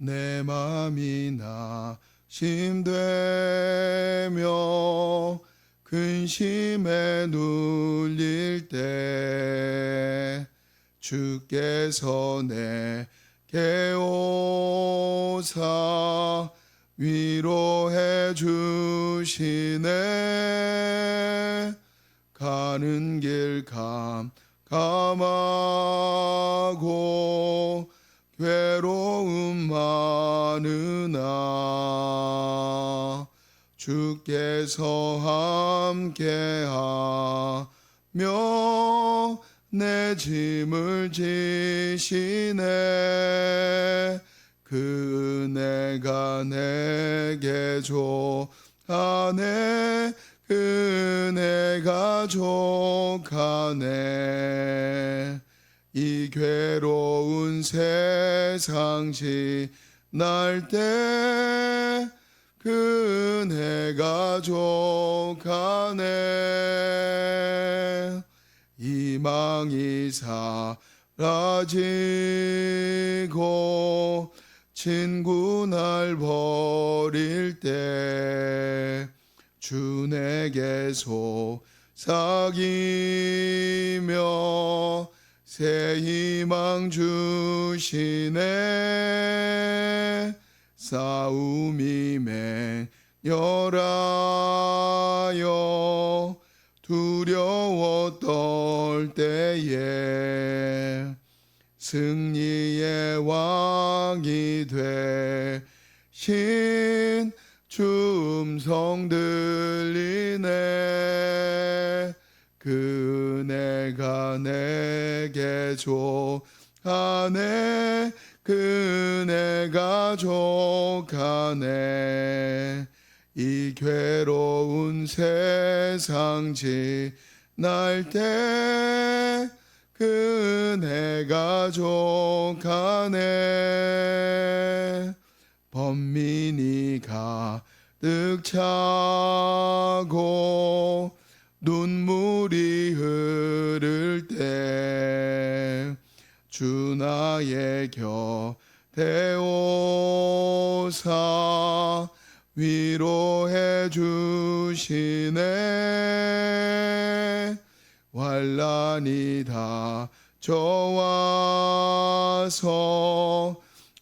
내 마음이 낙심되며 근심에 눌릴 때 주께서 내게 오사 위로해 주시네. 가는 길 감 감하고 괴로움 많으나 주께서 함께하며 내 짐을 지시네. 그 은혜가 내게 족하네. 그 은혜가 족하네 이 괴로운 세상 지날 때그 은혜가 족하네. 희망이 사라지고 친구 날 버릴 때 주 내게 속삭이며 새 희망 주시네. 싸움이 맹렬하여 두려워 떨 때에 승리의 왕이 되신 주 음성 들리네 은혜가 내게 족하네 그 은혜가 족하네. 이 괴로운 세상 지날 때그 은혜가 족하네. 번민이 가득 차고 눈물이 흐를 때 주 나의 곁에 오사 위로해 주시네. 환란이 다 저와서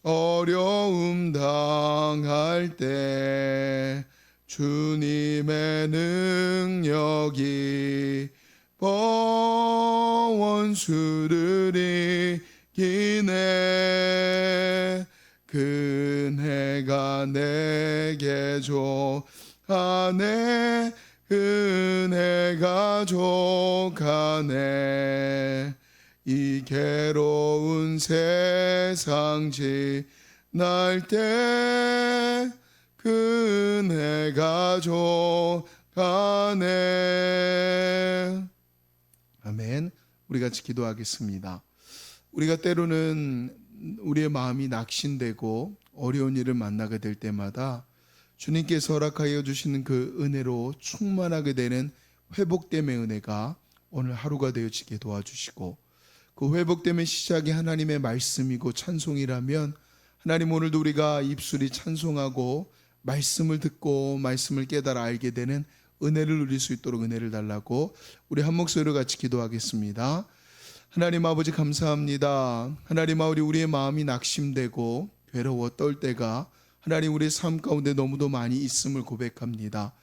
어려움 당할 때 주님의 능력이 원수를 이기네. 그 은혜가 내게 족하네. 그 은혜가 족하네. 이 괴로운 세상 지날 때그 은혜가 족하네. 아멘. 우리 같이 기도하겠습니다. 우리가 때로는 우리의 마음이 낙심되고 어려운 일을 만나게 될 때마다 주님께서 허락하여 주시는 그 은혜로 충만하게 되는 회복됨의 은혜가 오늘 하루가 되어지게 도와주시고 그 회복됨의 시작이 하나님의 말씀이고 찬송이라면 하나님 오늘도 우리가 입술이 찬송하고 말씀을 듣고 말씀을 깨달아 알게 되는 은혜를 누릴 수 있도록 은혜를 달라고 우리 한 목소리로 같이 기도하겠습니다. 하나님 아버지 감사합니다. 하나님 아버지 우리의 마음이 낙심되고 괴로워 떨 때가 하나님 우리 삶 가운데 너무도 많이 있음을 고백합니다.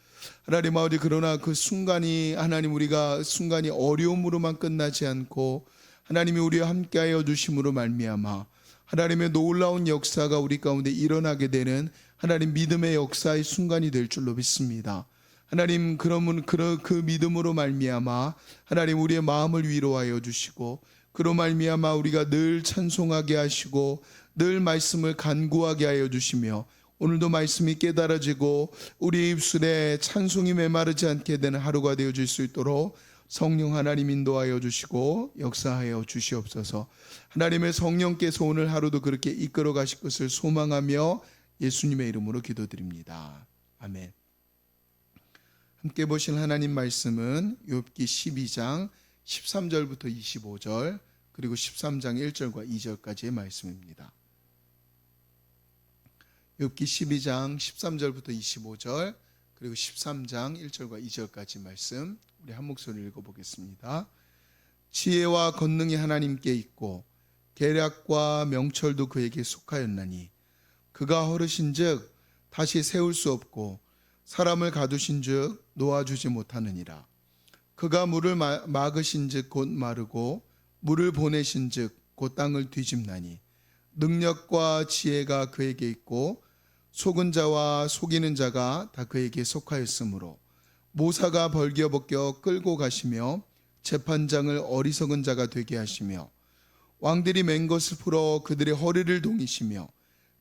하나님 아버지 그러나 그 순간이 하나님 우리가 순간이 어려움으로만 끝나지 않고 하나님이 우리와 함께하여 주심으로 말미암아 하나님의 놀라운 역사가 우리 가운데 일어나게 되는 하나님 믿음의 역사의 순간이 될 줄로 믿습니다. 하나님 그러면 그, 그 믿음으로 말미암아 하나님 우리의 마음을 위로하여 주시고 그로 말미암아 우리가 늘 찬송하게 하시고 늘 말씀을 간구하게 하여 주시며 오늘도 말씀이 깨달아지고 우리 입술에 찬송이 메마르지 않게 되는 하루가 되어 줄수 있도록 성령 하나님 인도하여 주시고 역사하여 주시옵소서. 하나님의 성령께서 오늘 하루도 그렇게 이끌어 가실 것을 소망하며 예수님의 이름으로 기도드립니다. 아멘. 함께 보실 하나님 말씀은 욥기 12장 13절부터 25절 그리고 13장 1절과 2절까지의 말씀입니다. 욥기 12장 13절부터 25절 그리고 13장 1절과 2절까지 말씀 우리 한 목소리 읽어 보겠습니다. 지혜와 권능이 하나님께 있고 계략과 명철도 그에게 속하였나니 그가 허르신즉 다시 세울 수 없고 사람을 가두신즉 놓아주지 못하느니라. 그가 물을 마- 막으신즉 곧 마르고 물을 보내신즉 곧 땅을 뒤집나니 능력과 지혜가 그에게 있고 속은 자와 속이는 자가 다 그에게 속하였으므로 모사가 벌겨벗겨 끌고 가시며 재판장을 어리석은 자가 되게 하시며 왕들이 맨 것을 풀어 그들의 허리를 동이시며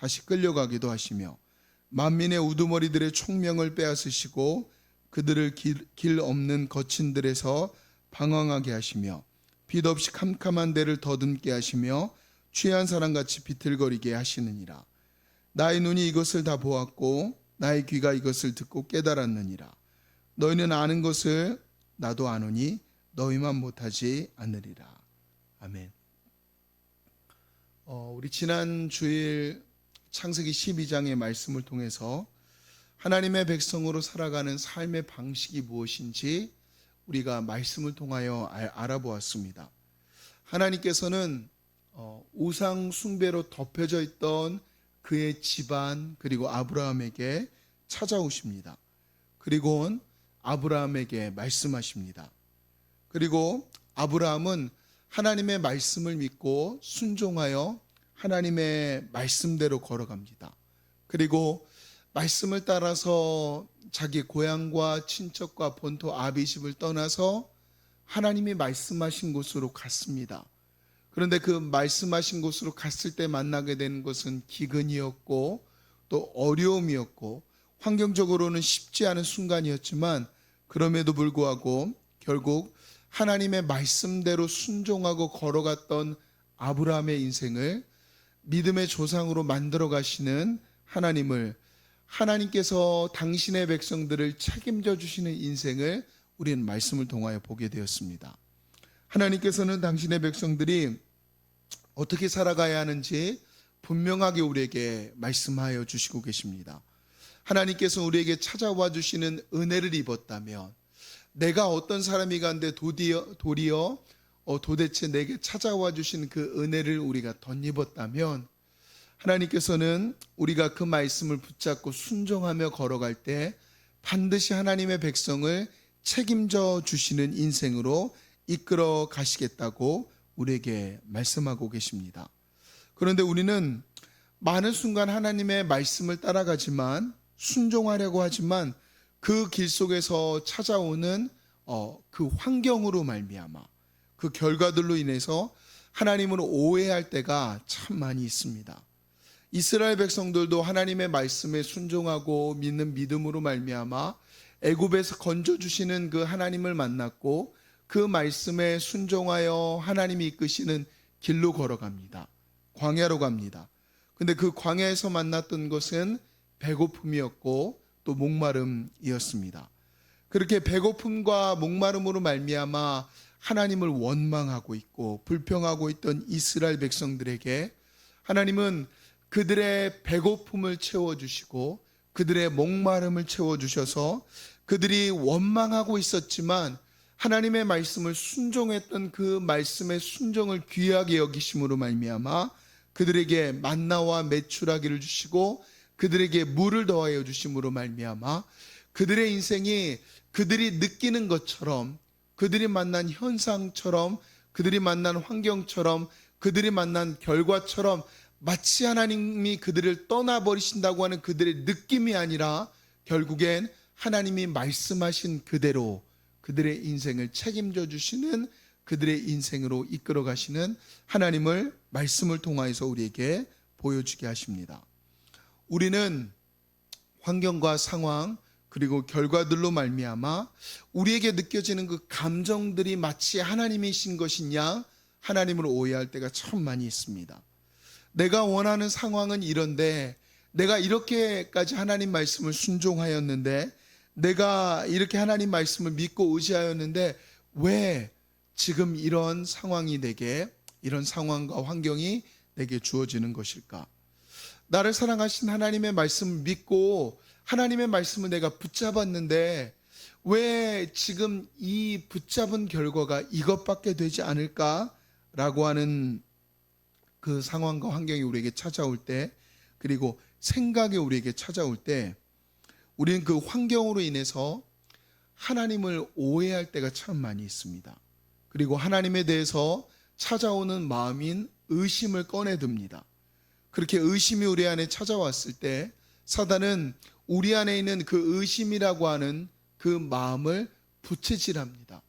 다시 끌려가기도 하시며 만민의 우두머리들의 총명을 빼앗으시고 그들을 길, 길 없는 거친 들에서 방황하게 하시며 빛 없이 캄캄한 데를 더듬게 하시며 취한 사람같이 비틀거리게 하시느니라. 나의 눈이 이것을 다 보았고 나의 귀가 이것을 듣고 깨달았느니라. 너희는 아는 것을 나도 아노니 너희만 못하지 않으리라. 아멘. 어, 우리 지난 주일 창세기 12장의 말씀을 통해서 하나님의 백성으로 살아가는 삶의 방식이 무엇인지 우리가 말씀을 통하여 알- 알아보았습니다. 하나님께서는 어, 우상 숭배로 덮여져 있던 그의 집안 그리고 아브라함에게 찾아오십니다. 그리고 아브라함에게 말씀하십니다. 그리고 아브라함은 하나님의 말씀을 믿고 순종하여 하나님의 말씀대로 걸어갑니다. 그리고 말씀을 따라서 자기 고향과 친척과 본토 아비집을 떠나서 하나님이 말씀하신 곳으로 갔습니다. 그런데 그 말씀하신 곳으로 갔을 때 만나게 되는 것은 기근이었고 또 어려움이었고 환경적으로는 쉽지 않은 순간이었지만 그럼에도 불구하고 결국 하나님의 말씀대로 순종하고 걸어갔던 아브라함의 인생을 믿음의 조상으로 만들어 가시는 하나님을 하나님께서 당신의 백성들을 책임져 주시는 인생을 우리는 말씀을 통하여 보게 되었습니다. 하나님께서는 당신의 백성들이 어떻게 살아가야 하는지 분명하게 우리에게 말씀하여 주시고 계십니다. 하나님께서 우리에게 찾아와 주시는 은혜를 입었다면 내가 어떤 사람이 간데 도리어, 도리어 어, 도대체 내게 찾아와 주신 그 은혜를 우리가 덧입었다면 하나님께서는 우리가 그 말씀을 붙잡고 순종하며 걸어갈 때 반드시 하나님의 백성을 책임져 주시는 인생으로 이끌어 가시겠다고 우리에게 말씀하고 계십니다. 그런데 우리는 많은 순간 하나님의 말씀을 따라가지만 순종하려고 하지만 그 길 속에서 찾아오는 어, 그 환경으로 말미암아 그 결과들로 인해서 하나님을 오해할 때가 참 많이 있습니다. 이스라엘 백성들도 하나님의 말씀에 순종하고 믿는 믿음으로 말미암아 애굽에서 건져 주시는 그 하나님을 만났고 그 말씀에 순종하여 하나님이 이끄시는 길로 걸어갑니다. 광야로 갑니다. 근데 그 광야에서 만났던 것은 배고픔이었고 또 목마름이었습니다. 그렇게 배고픔과 목마름으로 말미암아 하나님을 원망하고 있고 불평하고 있던 이스라엘 백성들에게 하나님은 그들의 배고픔을 채워 주시고 그들의 목마름을 채워 주셔서 그들이 원망하고 있었지만 하나님의 말씀을 순종했던 그 말씀의 순종을 귀하게 여기심으로 말미암아 그들에게 만나와 매출하기를 주시고 그들에게 물을 더하여 주심으로 말미암아 그들의 인생이 그들이 느끼는 것처럼 그들이 만난 현상처럼 그들이 만난 환경처럼 그들이 만난 결과처럼 마치 하나님이 그들을 떠나버리신다고 하는 그들의 느낌이 아니라 결국엔 하나님이 말씀하신 그대로 그들의 인생을 책임져 주시는 그들의 인생으로 이끌어 가시는 하나님을 말씀을 통하여서 우리에게 보여주게 하십니다. 우리는 환경과 상황 그리고 결과들로 말미암아 우리에게 느껴지는 그 감정들이 마치 하나님이신 것이냐 하나님을 오해할 때가 참 많이 있습니다. 내가 원하는 상황은 이런데 내가 이렇게까지 하나님 말씀을 순종하였는데 내가 이렇게 하나님 말씀을 믿고 의지하였는데 왜 지금 이런 상황이 내게 이런 상황과 환경이 내게 주어지는 것일까? 나를 사랑하신 하나님의 말씀을 믿고 하나님의 말씀을 내가 붙잡았는데 왜 지금 이 붙잡은 결과가 이것밖에 되지 않을까라고 하는 그 상황과 환경이 우리에게 찾아올 때 그리고 생각이 우리에게 찾아올 때 우리는 그 환경으로 인해서 하나님을 오해할 때가 참 많이 있습니다. 그리고 하나님에 대해서 찾아오는 마음인 의심을 꺼내듭니다. 그렇게 의심이 우리 안에 찾아왔을 때 사단은 우리 안에 있는 그 의심이라고 하는 그 마음을 부채질합니다.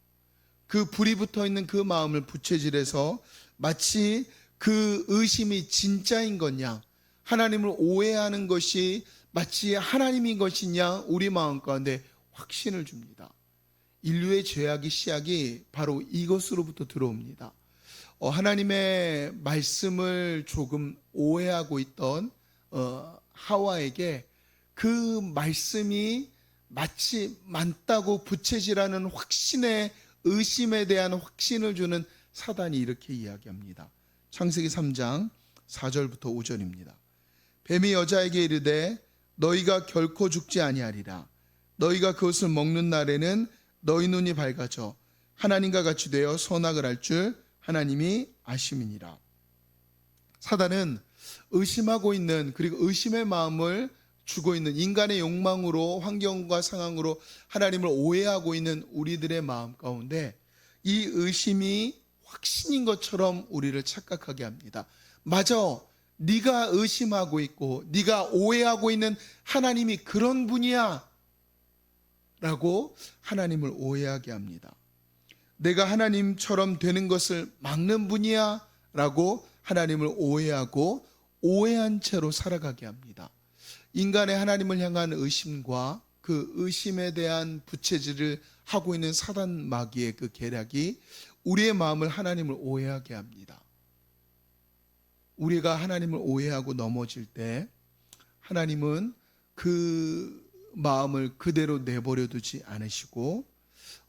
그 불이 붙어 있는 그 마음을 부채질해서 마치 그 의심이 진짜인 거냐, 하나님을 오해하는 것이 마치 하나님인 것이냐, 우리 마음 가운데 확신을 줍니다. 인류의 죄악의 시작이 바로 이것으로부터 들어옵니다. 어, 하나님의 말씀을 조금 오해하고 있던 어, 하와에게 그 말씀이 마치 맞다고 부채질하는 확신의 의심에 대한 확신을 주는 사단이 이렇게 이야기합니다. 창세기 3장 4절부터 5절입니다. 뱀이 여자에게 이르되 너희가 결코 죽지 아니하리라. 너희가 그것을 먹는 날에는 너희 눈이 밝아져 하나님과 같이 되어 선악을 할줄 하나님이 아심이니라. 사단은 의심하고 있는 그리고 의심의 마음을 주고 있는 인간의 욕망으로 환경과 상황으로 하나님을 오해하고 있는 우리들의 마음 가운데 이 의심이 확신인 것처럼 우리를 착각하게 합니다. 맞아. 네가 의심하고 있고 네가 오해하고 있는 하나님이 그런 분이야. 라고 하나님을 오해하게 합니다. 내가 하나님처럼 되는 것을 막는 분이야. 라고 하나님을 오해하고 오해한 채로 살아가게 합니다. 인간의 하나님을 향한 의심과 그 의심에 대한 부채질을 하고 있는 사단 마귀의 그 계략이 우리의 마음을 하나님을 오해하게 합니다. 우리가 하나님을 오해하고 넘어질 때 하나님은 그 마음을 그대로 내버려 두지 않으시고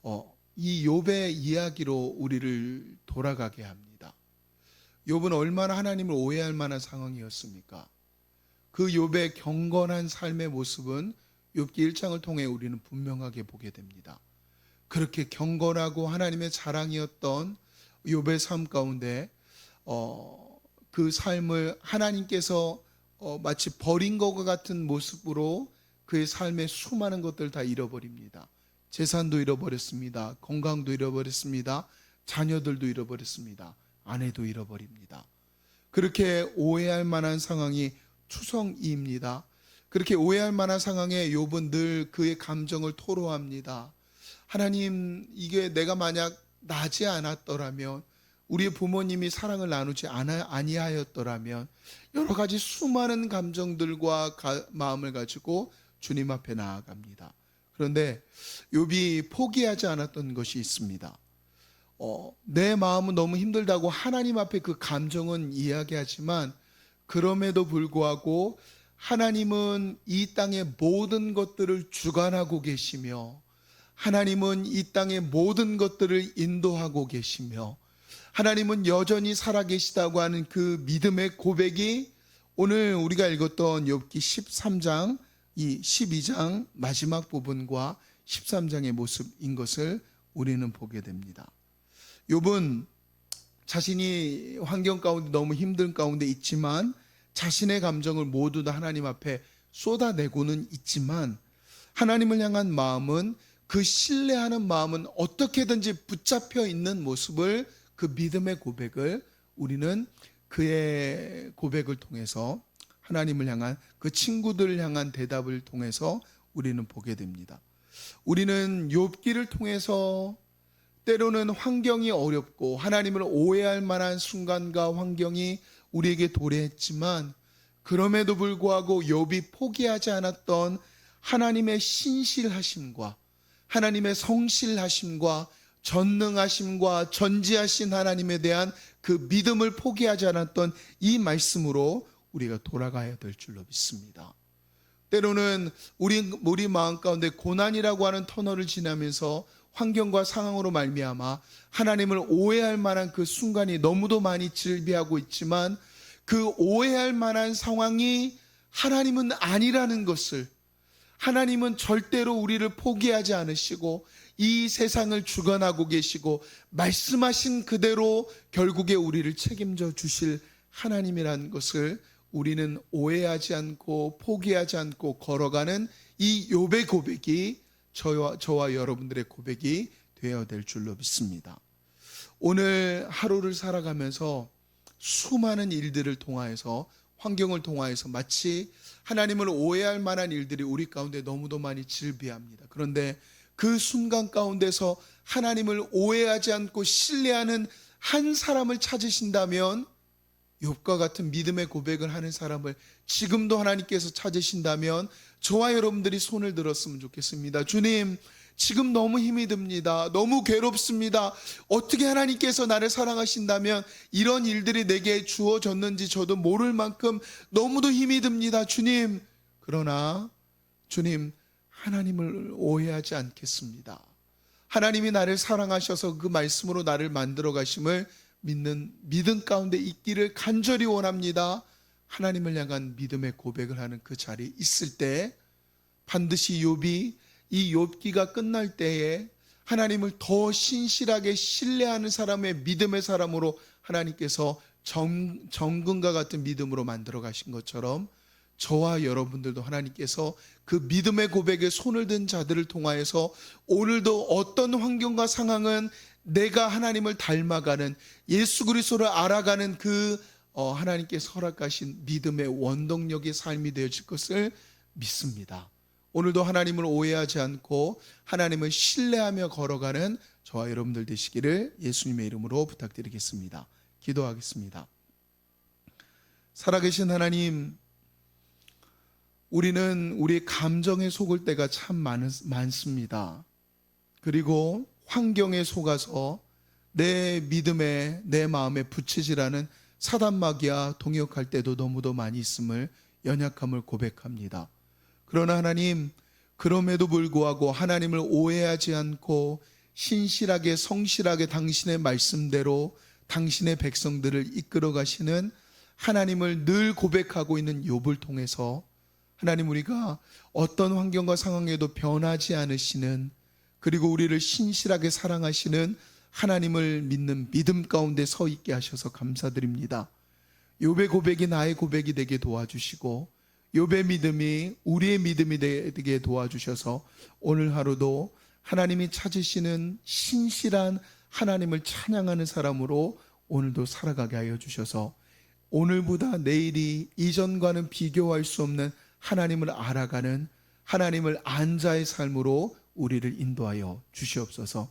어, 이 욥의 이야기로 우리를 돌아가게 합니다. 욥은 얼마나 하나님을 오해할 만한 상황이었습니까? 그 욥의 경건한 삶의 모습은 욥기 1장을 통해 우리는 분명하게 보게 됩니다. 그렇게 경건하고 하나님의 자랑이었던 욥의 삶 가운데 어, 그 삶을 하나님께서 어, 마치 버린 것과 같은 모습으로 그의 삶의 수많은 것들 다 잃어버립니다. 재산도 잃어버렸습니다. 건강도 잃어버렸습니다. 자녀들도 잃어버렸습니다. 아내도 잃어버립니다. 그렇게 오해할 만한 상황이 추성이입니다. 그렇게 오해할 만한 상황에 욥은 늘 그의 감정을 토로합니다. 하나님, 이게 내가 만약 나지 않았더라면, 우리 부모님이 사랑을 나누지 아니하였더라면, 여러 가지 수많은 감정들과 가, 마음을 가지고 주님 앞에 나아갑니다. 그런데 욥이 포기하지 않았던 것이 있습니다. 어, 내 마음은 너무 힘들다고 하나님 앞에 그 감정은 이야기하지만 그럼에도 불구하고 하나님은 이 땅의 모든 것들을 주관하고 계시며 하나님은 이 땅의 모든 것들을 인도하고 계시며 하나님은 여전히 살아계시다고 하는 그 믿음의 고백이 오늘 우리가 읽었던 욥기 13장 이 12장 마지막 부분과 13장의 모습인 것을 우리는 보게 됩니다. 욥은 자신이 환경 가운데 너무 힘든 가운데 있지만 자신의 감정을 모두 다 하나님 앞에 쏟아내고는 있지만 하나님을 향한 마음은 그 신뢰하는 마음은 어떻게든지 붙잡혀 있는 모습을 그 믿음의 고백을 우리는 그의 고백을 통해서 하나님을 향한 그 친구들을 향한 대답을 통해서 우리는 보게 됩니다. 우리는 욥기를 통해서 때로는 환경이 어렵고 하나님을 오해할 만한 순간과 환경이 우리에게 도래했지만 그럼에도 불구하고 욥이 포기하지 않았던 하나님의 신실하심과 하나님의 성실하심과 전능하심과 전지하신 하나님에 대한 그 믿음을 포기하지 않았던 이 말씀으로 우리가 돌아가야 될 줄로 믿습니다. 때로는 우리 우리 마음 가운데 고난이라고 하는 터널을 지나면서 환경과 상황으로 말미암아 하나님을 오해할 만한 그 순간이 너무도 많이 질비하고 있지만 그 오해할 만한 상황이 하나님은 아니라는 것을 하나님은 절대로 우리를 포기하지 않으시고 이 세상을 주관하고 계시고 말씀하신 그대로 결국에 우리를 책임져 주실 하나님이라는 것을 우리는 오해하지 않고 포기하지 않고 걸어가는 이 욥의 고백이 저와, 저와 여러분들의 고백이 되어야 될 줄로 믿습니다. 오늘 하루를 살아가면서 수많은 일들을 통하여서 환경을 통하여서 마치 하나님을 오해할 만한 일들이 우리 가운데 너무도 많이 질비합니다. 그런데 그 순간 가운데서 하나님을 오해하지 않고 신뢰하는 한 사람을 찾으신다면 욥과 같은 믿음의 고백을 하는 사람을 지금도 하나님께서 찾으신다면 저와 여러분들이 손을 들었으면 좋겠습니다. 주님, 지금 너무 힘이 듭니다. 너무 괴롭습니다. 어떻게 하나님께서 나를 사랑하신다면 이런 일들이 내게 주어졌는지 저도 모를 만큼 너무도 힘이 듭니다. 주님, 그러나 주님, 하나님을 오해하지 않겠습니다. 하나님이 나를 사랑하셔서 그 말씀으로 나를 만들어 가심을 믿는 믿음 가운데 있기를 간절히 원합니다. 하나님을 향한 믿음의 고백을 하는 그 자리에 있을 때 반드시 욥이 이 욥기가 끝날 때에 하나님을 더 신실하게 신뢰하는 사람의 믿음의 사람으로 하나님께서 정, 정금과 같은 믿음으로 만들어 가신 것처럼 저와 여러분들도 하나님께서 그 믿음의 고백에 손을 든 자들을 통하여서 오늘도 어떤 환경과 상황은 내가 하나님을 닮아가는 예수 그리스도를 알아가는 그 어, 하나님께서 허락하신 믿음의 원동력의 삶이 되어질 것을 믿습니다. 오늘도 하나님을 오해하지 않고 하나님을 신뢰하며 걸어가는 저와 여러분들 되시기를 예수님의 이름으로 부탁드리겠습니다. 기도하겠습니다. 살아계신 하나님, 우리는 우리 감정에 속을 때가 참 많, 많습니다. 그리고 환경에 속아서 내 믿음에 내 마음에 부채질하는 사단마귀와 동역할 때도 너무도 많이 있음을 연약함을 고백합니다. 그러나 하나님 그럼에도 불구하고 하나님을 오해하지 않고 신실하게 성실하게 당신의 말씀대로 당신의 백성들을 이끌어 가시는 하나님을 늘 고백하고 있는 욥을 통해서 하나님 우리가 어떤 환경과 상황에도 변하지 않으시는 그리고 우리를 신실하게 사랑하시는 하나님을 믿는 믿음 가운데 서 있게 하셔서 감사드립니다. 욥의 고백이 나의 고백이 되게 도와주시고 욥의 믿음이 우리의 믿음이 되게 도와주셔서 오늘 하루도 하나님이 찾으시는 신실한 하나님을 찬양하는 사람으로 오늘도 살아가게 하여 주셔서 오늘보다 내일이 이전과는 비교할 수 없는 하나님을 알아가는 하나님을 안자의 삶으로 우리를 인도하여 주시옵소서.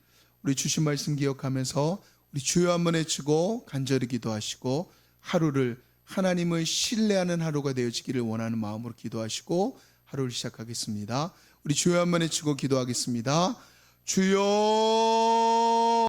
우리 주신 말씀 기억하면서 우리 주여 한번 외치고 간절히 기도하시고 하루를 하나님을 신뢰하는 하루가 되어지기를 원하는 마음으로 기도하시고 하루를 시작하겠습니다. 우리 주여 한번 외치고 기도하겠습니다. 주여